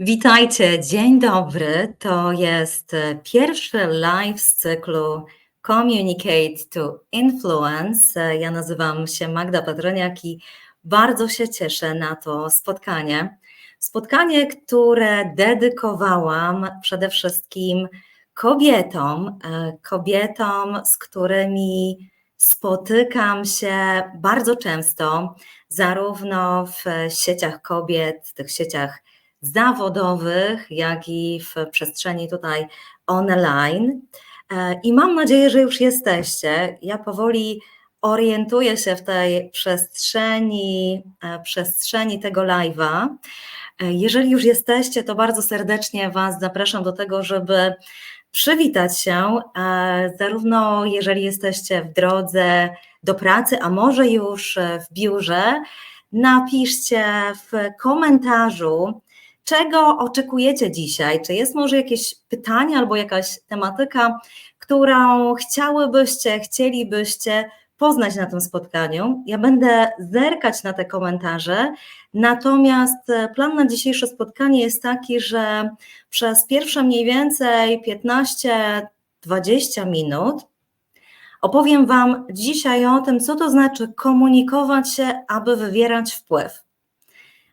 Witajcie, dzień dobry. To jest e, pierwszy live z cyklu Communicate to Influence. E, Ja nazywam się Magda Patroniak i bardzo się cieszę na to spotkanie. Spotkanie, które dedykowałam przede wszystkim kobietom, e, kobietom, z którymi spotykam się bardzo często, zarówno w sieciach kobiet, tych sieciach zawodowych, jak i w przestrzeni tutaj online. E, I mam nadzieję, że już jesteście. Ja powoli orientuję się w tej przestrzeni, e, przestrzeni tego live'a. E, Jeżeli już jesteście, to bardzo serdecznie Was zapraszam do tego, żeby przywitać się, zarówno jeżeli jesteście w drodze do pracy, a może już w biurze, napiszcie w komentarzu, czego oczekujecie dzisiaj? Czy jest może jakieś pytanie albo jakaś tematyka, którą chciałybyście, chcielibyście poznać na tym spotkaniu? Ja będę zerkać na te komentarze, natomiast plan na dzisiejsze spotkanie jest taki, że przez pierwsze mniej więcej 15-20 minut opowiem Wam dzisiaj o tym, co to znaczy komunikować się, aby wywierać wpływ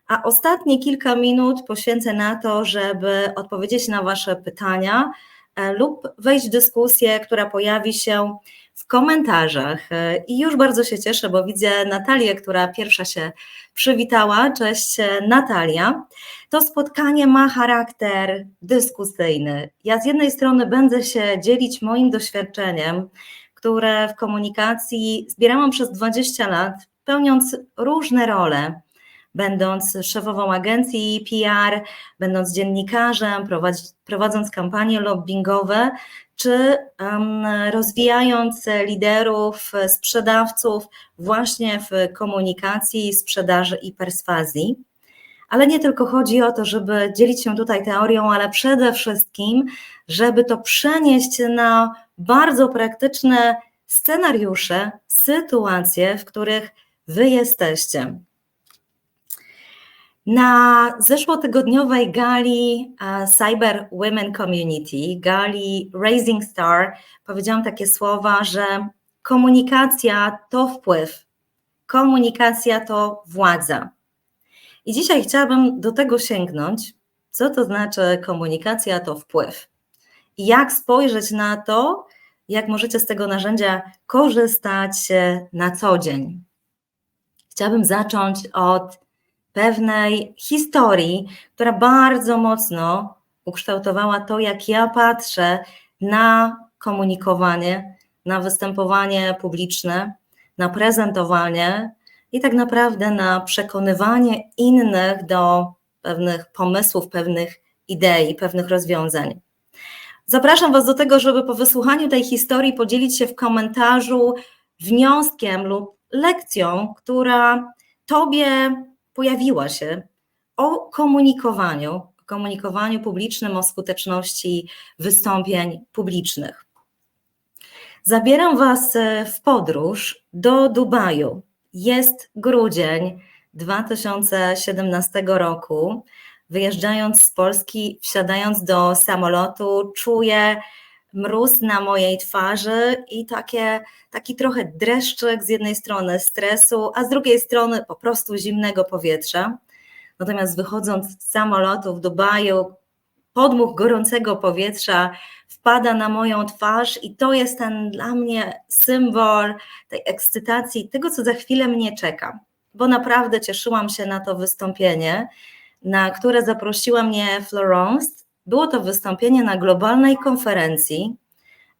a ostatnie kilka minut poświęcę na to, żeby odpowiedzieć na Wasze pytania e, lub wejść w dyskusję, która pojawi się w komentarzach. E, I już bardzo się cieszę, bo widzę Natalię, która pierwsza się przywitała. Cześć e, Natalia. To spotkanie ma charakter dyskusyjny. Ja z jednej strony będę się dzielić moim doświadczeniem, które w komunikacji zbierałam przez 20 lat, pełniąc różne role będąc szefową agencji PR, będąc dziennikarzem, prowadząc kampanie lobbyingowe, czy rozwijając liderów, sprzedawców właśnie w komunikacji, sprzedaży i perswazji. Ale nie tylko chodzi o to, żeby dzielić się tutaj teorią, ale przede wszystkim, żeby to przenieść na bardzo praktyczne scenariusze, sytuacje, w których wy jesteście. Na zeszłotygodniowej gali Cyber Women Community, gali Raising Star, powiedziałam takie słowa, że komunikacja to wpływ, komunikacja to władza. I dzisiaj chciałabym do tego sięgnąć, co to znaczy komunikacja to wpływ. Jak spojrzeć na to, jak możecie z tego narzędzia korzystać na co dzień. Chciałabym zacząć od pewnej historii, która bardzo mocno ukształtowała to, jak ja patrzę na komunikowanie, na występowanie publiczne, na prezentowanie i tak naprawdę na przekonywanie innych do pewnych pomysłów, pewnych idei, pewnych rozwiązań. Zapraszam Was do tego, żeby po wysłuchaniu tej historii podzielić się w komentarzu wnioskiem lub lekcją, która Tobie pojawiła się o komunikowaniu, komunikowaniu publicznym, o skuteczności wystąpień publicznych. Zabieram Was e, w podróż do Dubaju. Jest grudzień 2017 roku. Wyjeżdżając z Polski, wsiadając do samolotu, czuję mróz na mojej twarzy i takie, taki trochę dreszczyk z jednej strony stresu, a z drugiej strony po prostu zimnego powietrza. Natomiast wychodząc z samolotu w Dubaju, podmuch gorącego powietrza wpada na moją twarz i to jest ten dla mnie symbol tej ekscytacji, tego co za chwilę mnie czeka. Bo naprawdę cieszyłam się na to wystąpienie, na które zaprosiła mnie Florence było to wystąpienie na globalnej konferencji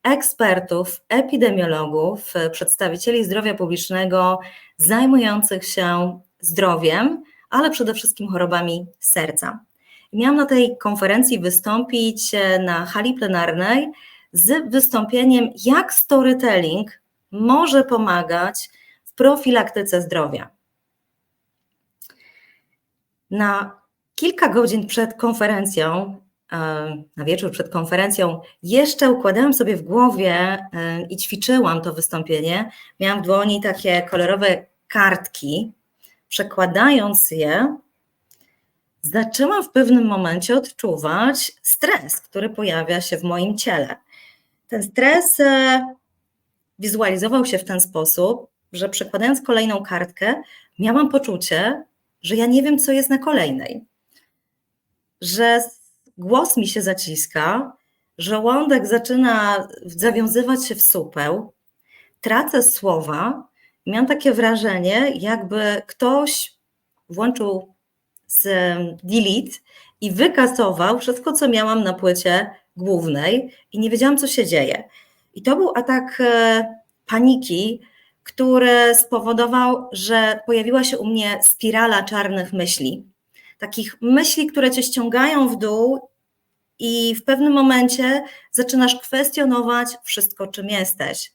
ekspertów, epidemiologów, przedstawicieli zdrowia publicznego zajmujących się zdrowiem, ale przede wszystkim chorobami serca. Miałam na tej konferencji wystąpić na hali plenarnej z wystąpieniem, jak storytelling może pomagać w profilaktyce zdrowia. Na kilka godzin przed konferencją na wieczór przed konferencją, jeszcze układałam sobie w głowie i ćwiczyłam to wystąpienie. Miałam w dłoni takie kolorowe kartki. Przekładając je, zaczęłam w pewnym momencie odczuwać stres, który pojawia się w moim ciele. Ten stres e, wizualizował się w ten sposób, że przekładając kolejną kartkę, miałam poczucie, że ja nie wiem, co jest na kolejnej. Że głos mi się zaciska, żołądek zaczyna zawiązywać się w supeł, tracę słowa. Miałam takie wrażenie, jakby ktoś włączył z delete i wykasował wszystko, co miałam na płycie głównej i nie wiedziałam, co się dzieje. I to był atak e, paniki, który spowodował, że pojawiła się u mnie spirala czarnych myśli. Takich myśli, które cię ściągają w dół, i w pewnym momencie zaczynasz kwestionować wszystko, czym jesteś.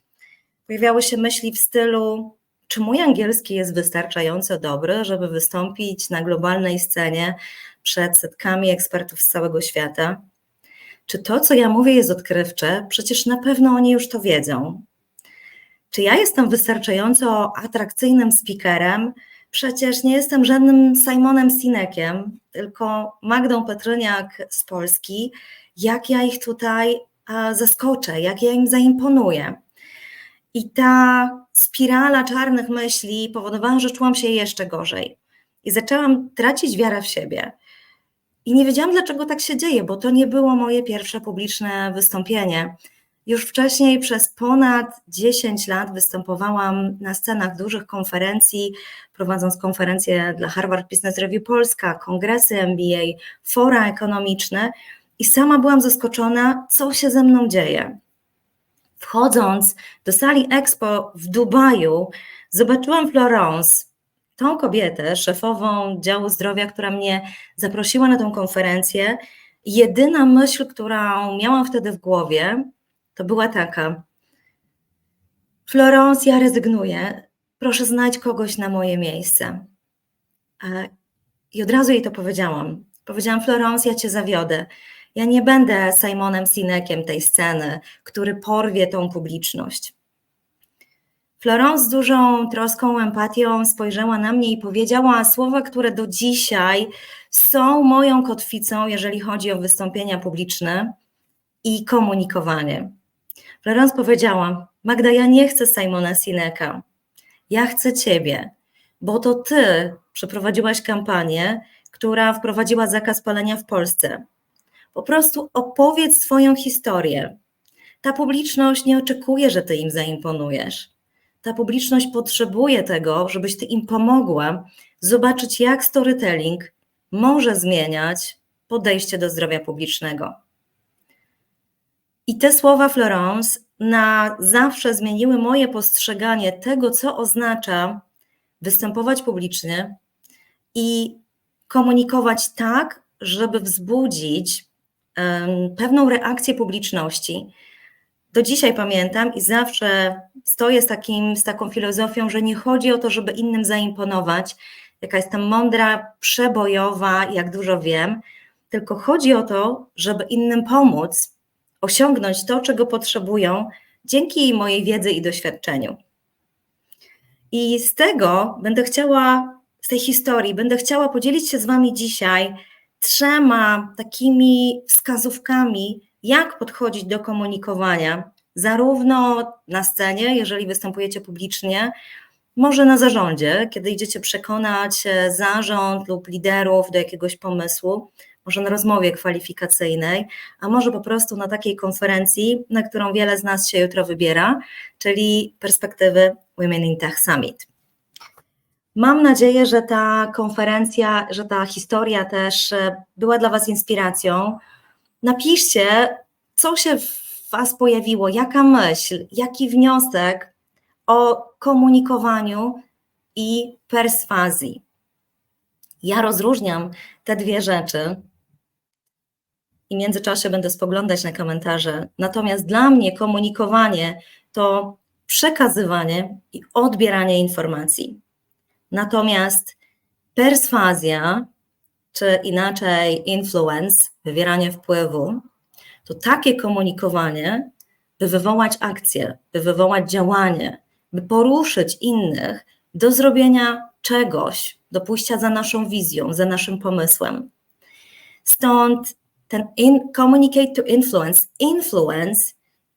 Pojawiały się myśli w stylu: czy mój angielski jest wystarczająco dobry, żeby wystąpić na globalnej scenie przed setkami ekspertów z całego świata? Czy to, co ja mówię, jest odkrywcze? Przecież na pewno oni już to wiedzą. Czy ja jestem wystarczająco atrakcyjnym speakerem? Przecież nie jestem żadnym Simonem Sinekiem, tylko Magdą Petryniak z Polski. Jak ja ich tutaj zaskoczę, jak ja im zaimponuję. I ta spirala czarnych myśli powodowała, że czułam się jeszcze gorzej. I zaczęłam tracić wiarę w siebie. I nie wiedziałam, dlaczego tak się dzieje, bo to nie było moje pierwsze publiczne wystąpienie. Już wcześniej przez ponad 10 lat występowałam na scenach dużych konferencji, prowadząc konferencje dla Harvard Business Review Polska, kongresy MBA, fora ekonomiczne i sama byłam zaskoczona, co się ze mną dzieje. Wchodząc do sali Expo w Dubaju, zobaczyłam Florence, tą kobietę, szefową działu zdrowia, która mnie zaprosiła na tę konferencję. Jedyna myśl, którą miałam wtedy w głowie, to była taka: Florence, ja rezygnuję. Proszę znajdź kogoś na moje miejsce. I od razu jej to powiedziałam. Powiedziałam: Florence, ja cię zawiodę. Ja nie będę Simonem Sinekiem tej sceny, który porwie tą publiczność. Florence z dużą troską, empatią spojrzała na mnie i powiedziała słowa, które do dzisiaj są moją kotwicą, jeżeli chodzi o wystąpienia publiczne i komunikowanie. Florence powiedziała: Magda, ja nie chcę Simona Sineka. Ja chcę ciebie, bo to ty przeprowadziłaś kampanię, która wprowadziła zakaz palenia w Polsce. Po prostu opowiedz swoją historię. Ta publiczność nie oczekuje, że ty im zaimponujesz. Ta publiczność potrzebuje tego, żebyś ty im pomogła zobaczyć, jak storytelling może zmieniać podejście do zdrowia publicznego. I te słowa Florence na zawsze zmieniły moje postrzeganie tego, co oznacza występować publicznie i komunikować tak, żeby wzbudzić pewną reakcję publiczności. Do dzisiaj pamiętam i zawsze stoję z, takim, z taką filozofią, że nie chodzi o to, żeby innym zaimponować, jaka jestem mądra, przebojowa, jak dużo wiem, tylko chodzi o to, żeby innym pomóc osiągnąć to, czego potrzebują dzięki mojej wiedzy i doświadczeniu. I z tego będę chciała, z tej historii, będę chciała podzielić się z Wami dzisiaj trzema takimi wskazówkami, jak podchodzić do komunikowania, zarówno na scenie, jeżeli występujecie publicznie, może na zarządzie, kiedy idziecie przekonać e, zarząd lub liderów do jakiegoś pomysłu, może na rozmowie kwalifikacyjnej, a może po prostu na takiej konferencji, na którą wiele z nas się jutro wybiera, czyli perspektywy Women in Tech Summit. Mam nadzieję, że ta konferencja, że ta historia też e, była dla Was inspiracją. Napiszcie, co się w Was pojawiło, jaka myśl, jaki wniosek o komunikowaniu i perswazji. Ja rozróżniam te dwie rzeczy i w międzyczasie będę spoglądać na komentarze. Natomiast dla mnie komunikowanie to przekazywanie i odbieranie informacji. Natomiast perswazja, czy inaczej influence, wywieranie wpływu, to takie komunikowanie, by wywołać akcję, by wywołać działanie, by poruszyć innych do zrobienia czegoś, do pójścia za naszą wizją, za naszym pomysłem. Stąd ten in, communicate to influence, influence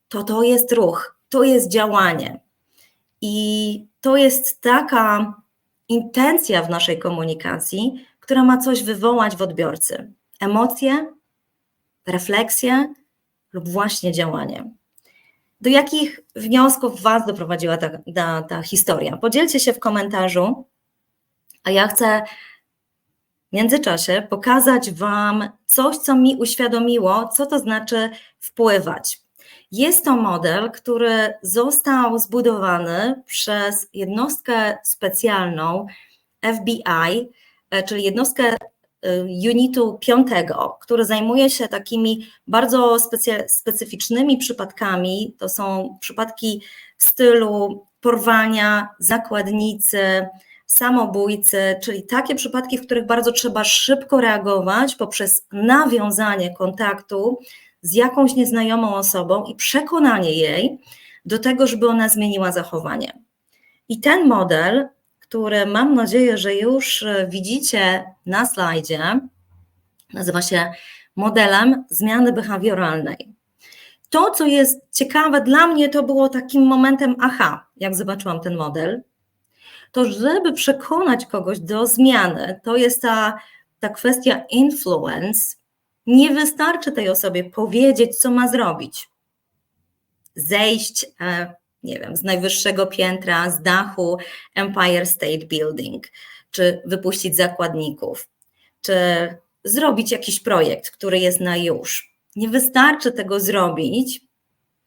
to to jest ruch, to jest działanie. I to jest taka intencja w naszej komunikacji, która ma coś wywołać w odbiorcy. Emocje, refleksję lub właśnie działanie. Do jakich wniosków Was doprowadziła ta, ta, ta historia? Podzielcie się w komentarzu, a ja chcę w międzyczasie pokazać Wam coś, co mi uświadomiło, co to znaczy wpływać. Jest to model, który został zbudowany przez jednostkę specjalną FBI, e, czyli jednostkę e, unitu piątego, który zajmuje się takimi bardzo specyficznymi przypadkami. To są przypadki w stylu porwania, zakładnicy, samobójcy, czyli takie przypadki, w których bardzo trzeba szybko reagować poprzez nawiązanie kontaktu z jakąś nieznajomą osobą i przekonanie jej do tego, żeby ona zmieniła zachowanie. I ten model, który mam nadzieję, że już widzicie na slajdzie, nazywa się modelem zmiany behawioralnej. To, co jest ciekawe dla mnie, to było takim momentem aha, jak zobaczyłam ten model, to żeby przekonać kogoś do zmiany, to jest ta, ta kwestia influence, nie wystarczy tej osobie powiedzieć, co ma zrobić. Zejść, e, nie wiem, z najwyższego piętra, z dachu Empire State Building, czy wypuścić zakładników, czy zrobić jakiś projekt, który jest na już. Nie wystarczy tego zrobić,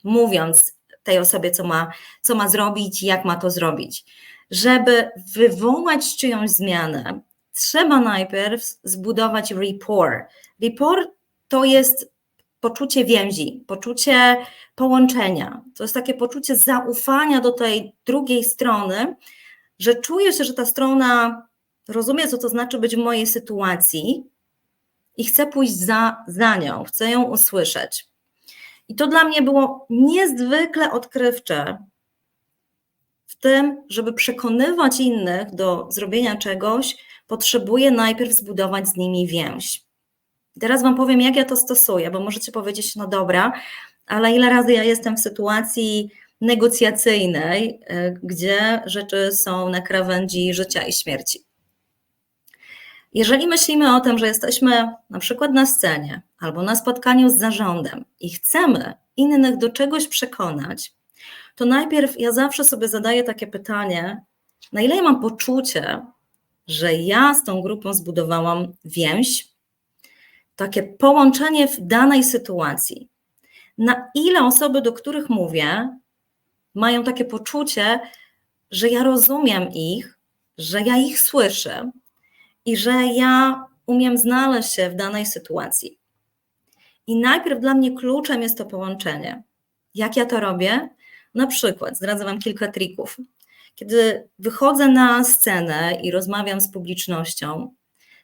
mówiąc tej osobie, co ma, co ma zrobić, jak ma to zrobić. Żeby wywołać czyjąś zmianę, trzeba najpierw zbudować rapport. Rapport to jest poczucie więzi, poczucie połączenia. To jest takie poczucie zaufania do tej drugiej strony, że czuję się, że ta strona rozumie, co to znaczy być w mojej sytuacji i chcę pójść za, za nią, chcę ją usłyszeć. I to dla mnie było niezwykle odkrywcze, w tym, żeby przekonywać innych do zrobienia czegoś, potrzebuję najpierw zbudować z nimi więź. Teraz Wam powiem, jak ja to stosuję, bo możecie powiedzieć, no dobra, ale ile razy ja jestem w sytuacji negocjacyjnej, e, gdzie rzeczy są na krawędzi życia i śmierci. Jeżeli myślimy o tym, że jesteśmy na przykład na scenie albo na spotkaniu z zarządem i chcemy innych do czegoś przekonać, to najpierw ja zawsze sobie zadaję takie pytanie, na ile ja mam poczucie, że ja z tą grupą zbudowałam więź, takie połączenie w danej sytuacji. Na ile osoby, do których mówię, mają takie poczucie, że ja rozumiem ich, że ja ich słyszę i że ja umiem znaleźć się w danej sytuacji. I najpierw dla mnie kluczem jest to połączenie. Jak ja to robię? Na przykład, zdradzę Wam kilka trików. Kiedy wychodzę na scenę i rozmawiam z publicznością,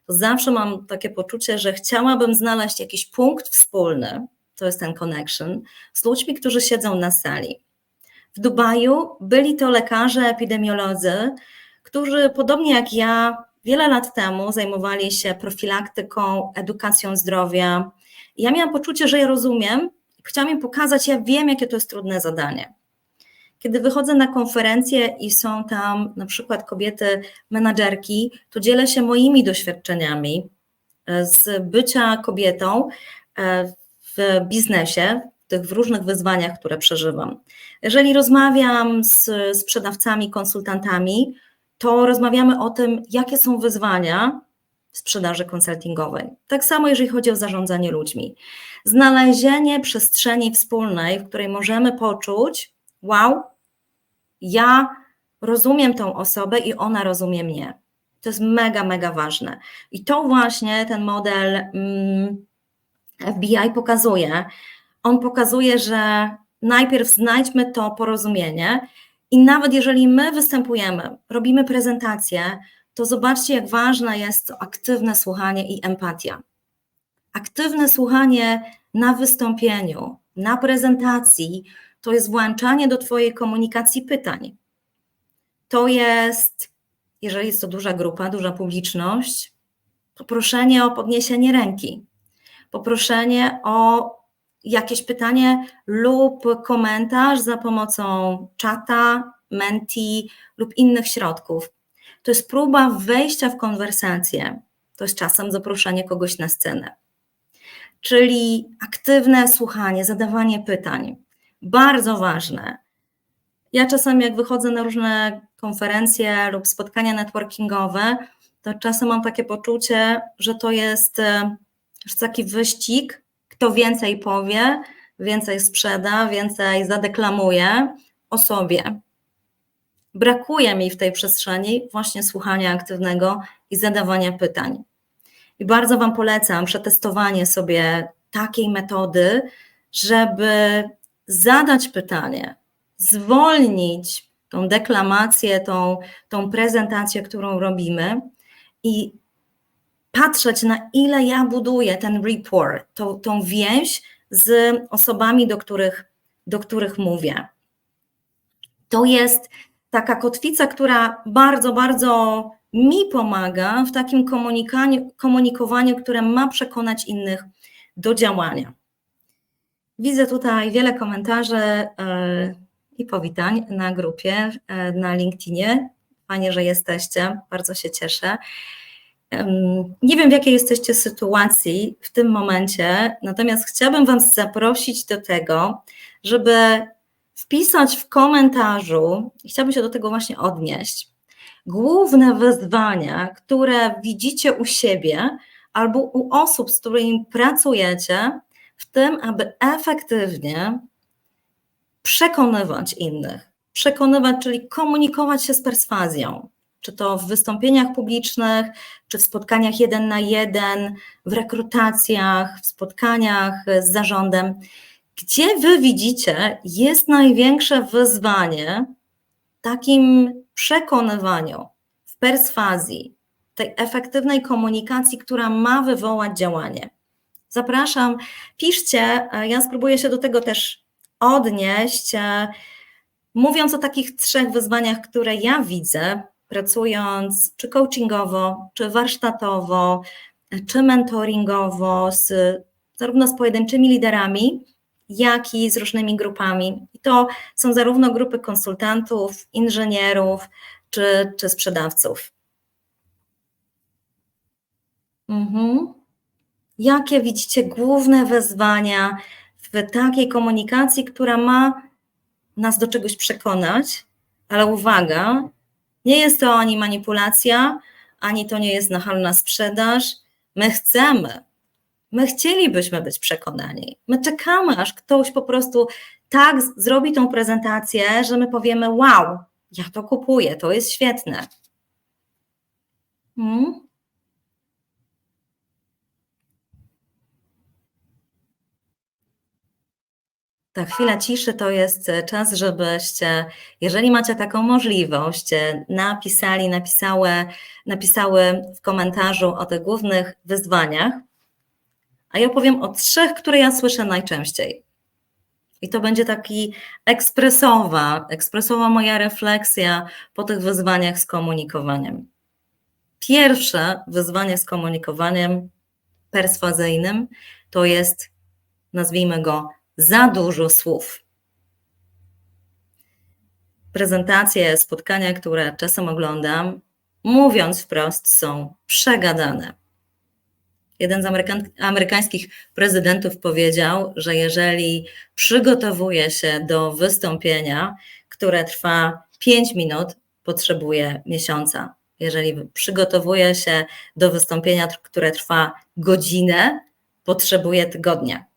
to zawsze mam takie poczucie, że chciałabym znaleźć jakiś punkt wspólny, to jest ten connection, z ludźmi, którzy siedzą na sali. W Dubaju byli to lekarze, epidemiolodzy, którzy podobnie jak ja wiele lat temu zajmowali się profilaktyką, edukacją zdrowia. Ja miałam poczucie, że ja rozumiem, chciałam im pokazać, ja wiem, jakie to jest trudne zadanie. Kiedy wychodzę na konferencje i są tam na przykład kobiety menadżerki, to dzielę się moimi doświadczeniami e, z bycia kobietą e, w biznesie, tych w różnych wyzwaniach, które przeżywam. Jeżeli rozmawiam z sprzedawcami, konsultantami, to rozmawiamy o tym, jakie są wyzwania sprzedaży konsultingowej. Tak samo, jeżeli chodzi o zarządzanie ludźmi. Znalezienie przestrzeni wspólnej, w której możemy poczuć, wow, ja rozumiem tą osobę i ona rozumie mnie. To jest mega, mega ważne. I to właśnie ten model mm, FBI pokazuje. On pokazuje, że najpierw znajdźmy to porozumienie i nawet jeżeli my występujemy, robimy prezentację, to zobaczcie, jak ważne jest to aktywne słuchanie i empatia. Aktywne słuchanie na wystąpieniu, na prezentacji to jest włączanie do Twojej komunikacji pytań. To jest, jeżeli jest to duża grupa, duża publiczność, to proszenie o podniesienie ręki. poproszenie o jakieś pytanie lub komentarz za pomocą czata, menti lub innych środków. To jest próba wejścia w konwersację. To jest czasem zaproszenie kogoś na scenę. Czyli aktywne słuchanie, zadawanie pytań. Bardzo ważne. Ja czasami, jak wychodzę na różne konferencje lub spotkania networkingowe, to czasem mam takie poczucie, że to jest e, taki wyścig, kto więcej powie, więcej sprzeda, więcej zadeklamuje o sobie. Brakuje mi w tej przestrzeni właśnie słuchania aktywnego i zadawania pytań. I bardzo Wam polecam przetestowanie sobie takiej metody, żeby zadać pytanie, zwolnić tą deklamację, tą, tą prezentację, którą robimy i patrzeć, na ile ja buduję ten rapport, tą, tą więź z osobami, do których, do których mówię. To jest taka kotwica, która bardzo, bardzo mi pomaga w takim komunikowaniu, które ma przekonać innych do działania. Widzę tutaj wiele komentarzy e, i powitań na grupie e, na LinkedInie. Fajnie, że jesteście, bardzo się cieszę. Nie wiem, w jakiej jesteście sytuacji w tym momencie, natomiast chciałabym Wam zaprosić do tego, żeby wpisać w komentarzu, chciałabym się do tego właśnie odnieść, główne wyzwania, które widzicie u siebie albo u osób, z którymi pracujecie, w tym, aby efektywnie przekonywać innych. Przekonywać, czyli komunikować się z perswazją, czy to w wystąpieniach publicznych, czy w spotkaniach jeden na jeden, w rekrutacjach, w spotkaniach z zarządem. Gdzie wy widzicie, jest największe wyzwanie takim przekonywaniu, w perswazji, tej efektywnej komunikacji, która ma wywołać działanie. Zapraszam, piszcie, ja spróbuję się do tego też odnieść, mówiąc o takich trzech wyzwaniach, które ja widzę, pracując czy coachingowo, czy warsztatowo, czy mentoringowo, z, zarówno z pojedynczymi liderami, jak i z różnymi grupami. I to są zarówno grupy konsultantów, inżynierów czy, czy sprzedawców. Mhm. Jakie widzicie główne wyzwania w takiej komunikacji, która ma nas do czegoś przekonać, ale uwaga, nie jest to ani manipulacja, ani to nie jest nachalna sprzedaż. My chcemy, My chcielibyśmy być przekonani. My czekamy, aż ktoś po prostu tak zrobi tą prezentację, że my powiemy: Wow, ja to kupuję, to jest świetne. Hmm? Ta chwila ciszy to jest czas, żebyście, jeżeli macie taką możliwość, napisali, napisały, napisały w komentarzu o tych głównych wyzwaniach, a ja powiem o trzech, które ja słyszę najczęściej. I to będzie taki ekspresowa, ekspresowa moja refleksja po tych wyzwaniach z komunikowaniem. Pierwsze wyzwanie z komunikowaniem perswazyjnym to jest, nazwijmy go, za dużo słów. Prezentacje, spotkania, które czasem oglądam, mówiąc wprost, są przegadane. Jeden z Amerykan amerykańskich prezydentów powiedział, że jeżeli przygotowuje się do wystąpienia, które trwa 5 minut, potrzebuje miesiąca. Jeżeli przygotowuje się do wystąpienia, które trwa godzinę, potrzebuje tygodnia.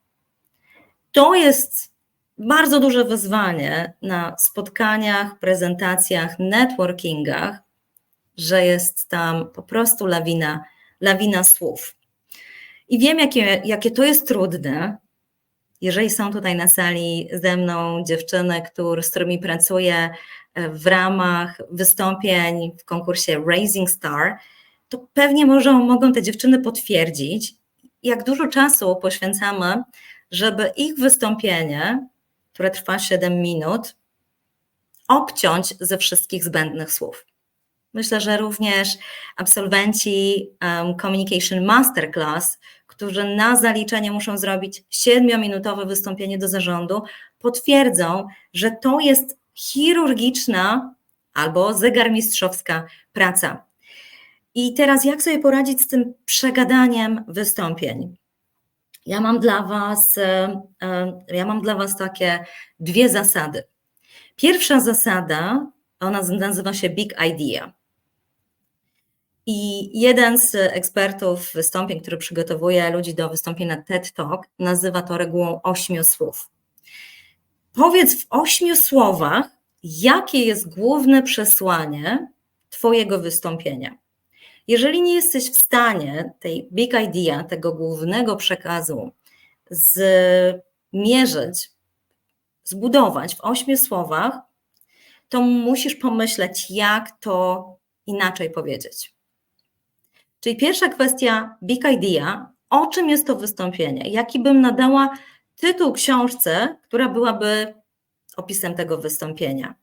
To jest bardzo duże wyzwanie na spotkaniach, prezentacjach, networkingach, że jest tam po prostu lawina, lawina słów. I wiem, jakie, jakie to jest trudne. Jeżeli są tutaj na sali ze mną dziewczyny, który, z którymi pracuję w ramach wystąpień w konkursie Raising Star, to pewnie może, mogą te dziewczyny potwierdzić, jak dużo czasu poświęcamy, żeby ich wystąpienie, które trwa 7 minut, obciąć ze wszystkich zbędnych słów. Myślę, że również absolwenci um, Communication Masterclass, którzy na zaliczenie muszą zrobić siedmiominutowe wystąpienie do zarządu, potwierdzą, że to jest chirurgiczna albo zegarmistrzowska praca. I teraz jak sobie poradzić z tym przegadaniem wystąpień? Ja mam dla Was, e, e, ja mam dla Was takie dwie zasady. Pierwsza zasada, ona nazywa się Big Idea. I jeden z ekspertów wystąpień, który przygotowuje ludzi do wystąpień na TED Talk, nazywa to regułą ośmiu słów. Powiedz w ośmiu słowach, jakie jest główne przesłanie Twojego wystąpienia. Jeżeli nie jesteś w stanie tej big idea, tego głównego przekazu zmierzyć, zbudować w ośmiu słowach, to musisz pomyśleć, jak to inaczej powiedzieć. Czyli pierwsza kwestia, big idea, o czym jest to wystąpienie? Jaki bym nadała tytuł książce, która byłaby opisem tego wystąpienia?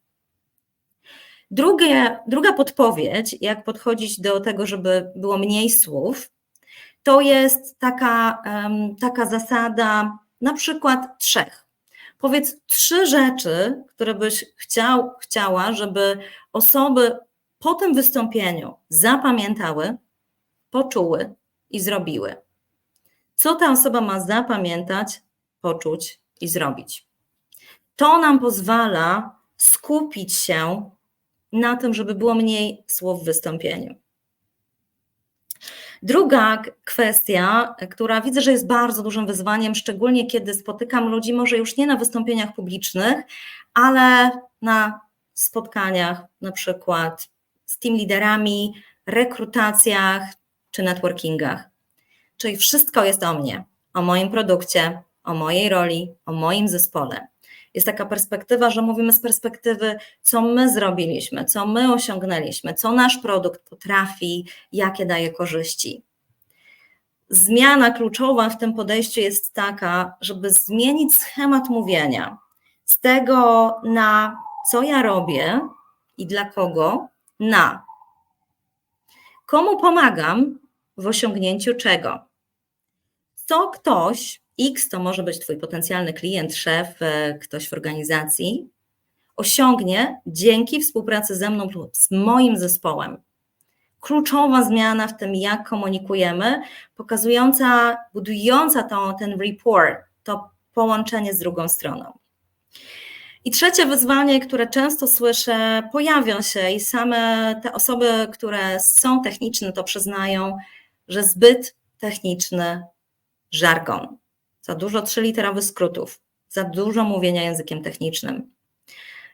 Drugie, druga podpowiedź, jak podchodzić do tego, żeby było mniej słów, to jest taka, taka zasada na przykład trzech. Powiedz trzy rzeczy, które byś chciał, chciała, żeby osoby po tym wystąpieniu zapamiętały, poczuły i zrobiły. Co ta osoba ma zapamiętać, poczuć i zrobić? To nam pozwala skupić się na tym, żeby było mniej słów w wystąpieniu. Druga kwestia, która widzę, że jest bardzo dużym wyzwaniem, szczególnie kiedy spotykam ludzi, może już nie na wystąpieniach publicznych, ale na spotkaniach, na przykład z team liderami, rekrutacjach czy networkingach. Czyli wszystko jest o mnie, o moim produkcie, o mojej roli, o moim zespole jest taka perspektywa, że mówimy z perspektywy, co my zrobiliśmy, co my osiągnęliśmy, co nasz produkt potrafi, jakie daje korzyści. Zmiana kluczowa w tym podejściu jest taka, żeby zmienić schemat mówienia z tego na co ja robię i dla kogo, na komu pomagam w osiągnięciu czego. Co ktoś X to może być Twój potencjalny klient, szef, e, ktoś w organizacji, osiągnie dzięki współpracy ze mną z moim zespołem. Kluczowa zmiana w tym, jak komunikujemy, pokazująca, budująca to, ten rapport, to połączenie z drugą stroną. I trzecie wyzwanie, które często słyszę, pojawia się i same te osoby, które są techniczne, to przyznają, że zbyt techniczny żargon za dużo trzyliterowych skrótów, za dużo mówienia językiem technicznym.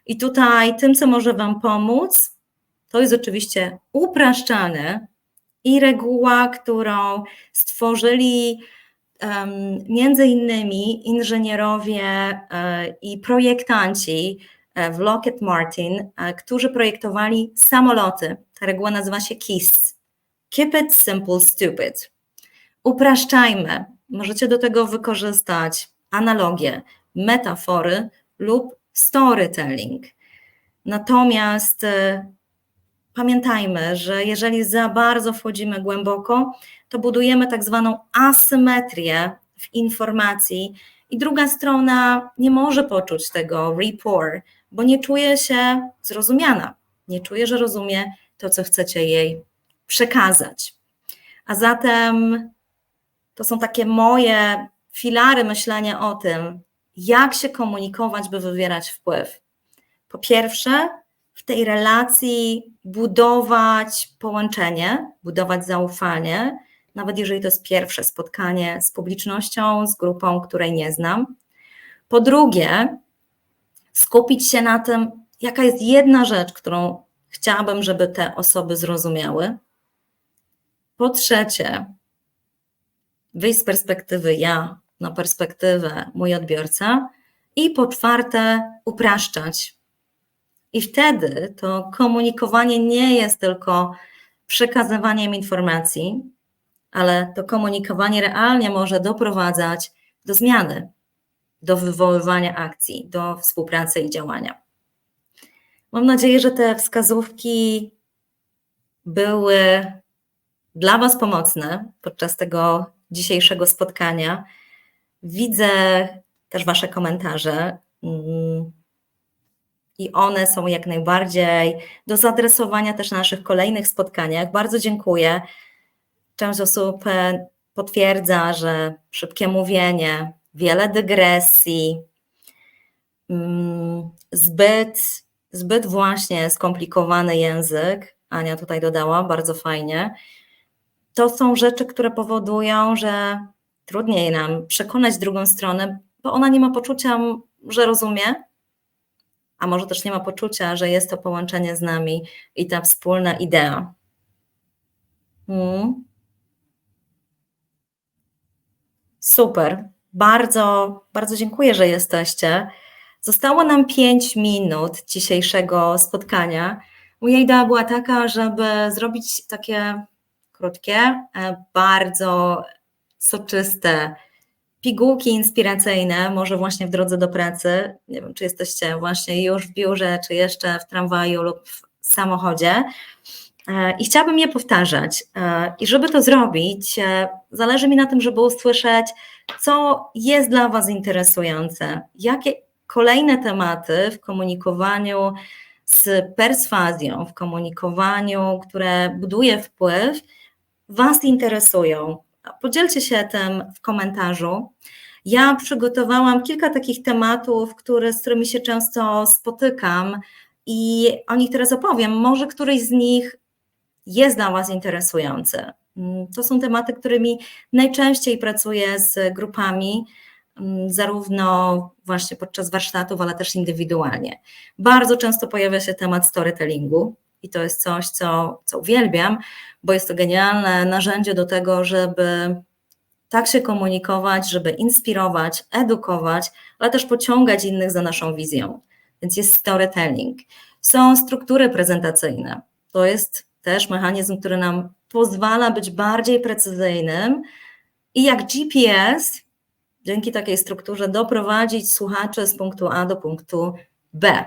I tutaj tym, co może Wam pomóc, to jest oczywiście upraszczane i reguła, którą stworzyli um, między innymi inżynierowie e, i projektanci e, w Lockheed Martin, e, którzy projektowali samoloty. Ta reguła nazywa się KISS. Keep it simple, stupid. Upraszczajmy, Możecie do tego wykorzystać analogie, metafory lub storytelling. Natomiast e, pamiętajmy, że jeżeli za bardzo wchodzimy głęboko, to budujemy tak zwaną asymetrię w informacji i druga strona nie może poczuć tego rapport, bo nie czuje się zrozumiana, nie czuje, że rozumie to, co chcecie jej przekazać. A zatem to są takie moje filary myślenia o tym, jak się komunikować, by wywierać wpływ. Po pierwsze, w tej relacji budować połączenie, budować zaufanie, nawet jeżeli to jest pierwsze spotkanie z publicznością, z grupą, której nie znam. Po drugie, skupić się na tym, jaka jest jedna rzecz, którą chciałabym, żeby te osoby zrozumiały. Po trzecie, wyjść z perspektywy ja na perspektywę mój odbiorca i po czwarte upraszczać. I wtedy to komunikowanie nie jest tylko przekazywaniem informacji, ale to komunikowanie realnie może doprowadzać do zmiany, do wywoływania akcji, do współpracy i działania. Mam nadzieję, że te wskazówki były dla Was pomocne podczas tego dzisiejszego spotkania. Widzę też Wasze komentarze mm, i one są jak najbardziej do zaadresowania też na naszych kolejnych spotkaniach. Bardzo dziękuję. Część osób potwierdza, że szybkie mówienie, wiele dygresji, mm, zbyt, zbyt właśnie skomplikowany język, Ania tutaj dodała, bardzo fajnie. To są rzeczy, które powodują, że trudniej nam przekonać drugą stronę, bo ona nie ma poczucia, że rozumie, a może też nie ma poczucia, że jest to połączenie z nami i ta wspólna idea. Hmm. Super. Bardzo, bardzo dziękuję, że jesteście. Zostało nam 5 minut dzisiejszego spotkania. Moja idea była taka, żeby zrobić takie krótkie, e, bardzo soczyste pigułki inspiracyjne, może właśnie w drodze do pracy. Nie wiem, czy jesteście właśnie już w biurze, czy jeszcze w tramwaju lub w samochodzie. E, I chciałabym je powtarzać. E, I żeby to zrobić, zależy mi na tym, żeby usłyszeć, co jest dla Was interesujące, jakie kolejne tematy w komunikowaniu z perswazją, w komunikowaniu, które buduje wpływ, Was interesują. Podzielcie się tym w komentarzu. Ja przygotowałam kilka takich tematów, które, z którymi się często spotykam i o nich teraz opowiem. Może któryś z nich jest dla Was interesujący. To są tematy, którymi najczęściej pracuję z grupami, zarówno właśnie podczas warsztatów, ale też indywidualnie. Bardzo często pojawia się temat storytellingu i to jest coś, co, co uwielbiam, bo jest to genialne narzędzie do tego, żeby tak się komunikować, żeby inspirować, edukować, ale też pociągać innych za naszą wizją. Więc jest storytelling. Są struktury prezentacyjne. To jest też mechanizm, który nam pozwala być bardziej precyzyjnym i jak GPS, dzięki takiej strukturze, doprowadzić słuchaczy z punktu A do punktu B.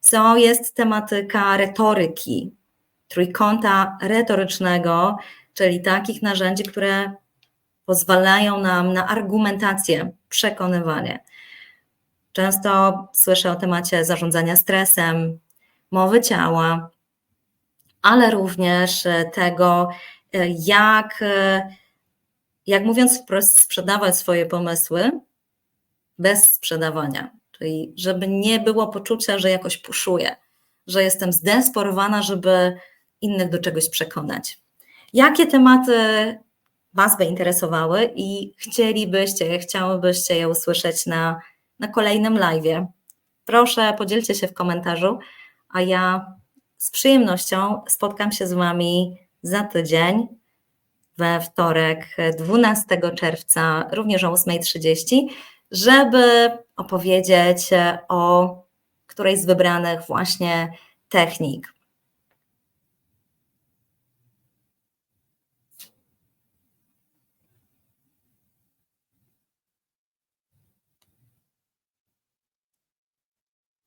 Co jest tematyka retoryki, trójkąta retorycznego, czyli takich narzędzi, które pozwalają nam na argumentację, przekonywanie. Często słyszę o temacie zarządzania stresem, mowy ciała, ale również tego, jak, jak mówiąc wprost, sprzedawać swoje pomysły bez sprzedawania. Czyli żeby nie było poczucia, że jakoś puszuję, że jestem zdesperowana, żeby innych do czegoś przekonać. Jakie tematy Was by interesowały i chcielibyście, chciałybyście je usłyszeć na, na kolejnym live? Proszę, podzielcie się w komentarzu, a ja z przyjemnością spotkam się z Wami za tydzień, we wtorek 12 czerwca, również o 8.30, żeby opowiedzieć o którejś z wybranych właśnie technik.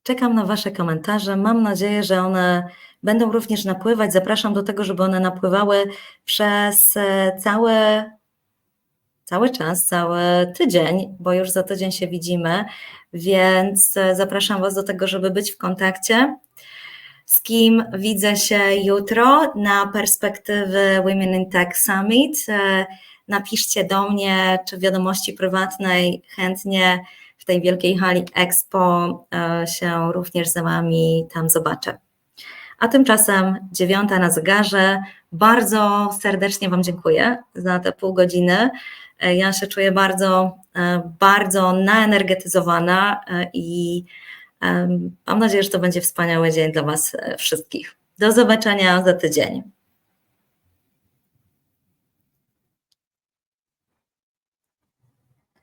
Czekam na Wasze komentarze. Mam nadzieję, że one będą również napływać. Zapraszam do tego, żeby one napływały przez e, cały, cały czas, cały tydzień, bo już za tydzień się widzimy, więc e, zapraszam Was do tego, żeby być w kontakcie. Z kim widzę się jutro na perspektywy Women in Tech Summit. E, napiszcie do mnie, czy w wiadomości prywatnej chętnie w tej wielkiej hali Expo e, się również z Wami tam zobaczę. A tymczasem dziewiąta na zegarze. Bardzo serdecznie Wam dziękuję za te pół godziny. E, ja się czuję bardzo, e, bardzo naenergetyzowana i mam nadzieję, że to będzie wspaniały dzień dla Was wszystkich. Do zobaczenia za tydzień.